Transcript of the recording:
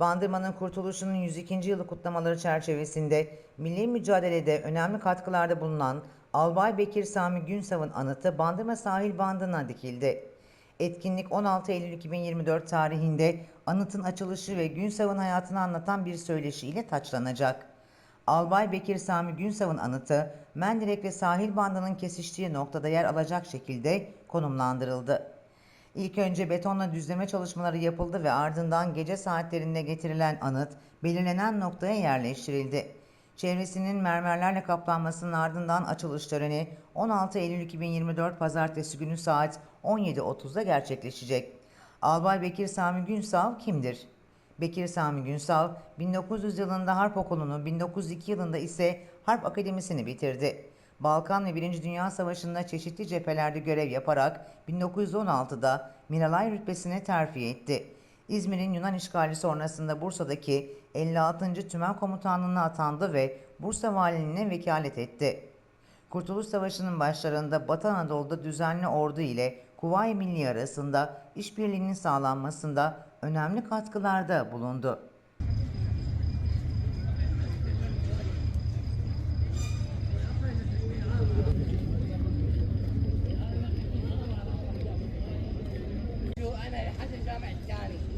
Bandırma'nın kurtuluşunun 102. yılı kutlamaları çerçevesinde milli mücadelede önemli katkılarda bulunan Albay Bekir Sami Günsav'ın anıtı Bandırma sahil bandına dikildi. Etkinlik 16 Eylül 2024 tarihinde anıtın açılışı ve Günsav'ın hayatını anlatan bir söyleşiyle taçlanacak. Albay Bekir Sami Günsav'ın anıtı Mendirek ve sahil bandının kesiştiği noktada yer alacak şekilde konumlandırıldı. İlk önce betonla düzleme çalışmaları yapıldı ve ardından gece saatlerinde getirilen anıt belirlenen noktaya yerleştirildi. Çevresinin mermerlerle kaplanmasının ardından açılış töreni 16 Eylül 2024 Pazartesi günü saat 17.30'da gerçekleşecek. Albay Bekir Sami Günsav kimdir? Bekir Sami Günsav 1900 yılında Harp Okulu'nu, 1902 yılında ise Harp Akademisi'ni bitirdi. Balkan ve Birinci Dünya Savaşı'nda çeşitli cephelerde görev yaparak 1916'da Miralay rütbesine terfi etti. İzmir'in Yunan işgali sonrasında Bursa'daki 56. Tümen Komutanlığı'na atandı ve Bursa Valiliğine vekalet etti. Kurtuluş Savaşı'nın başlarında Batı Anadolu'da düzenli ordu ile Kuvayi Milli arasında işbirliğinin sağlanmasında önemli katkılarda bulundu. أنا لحد الجامع الثاني.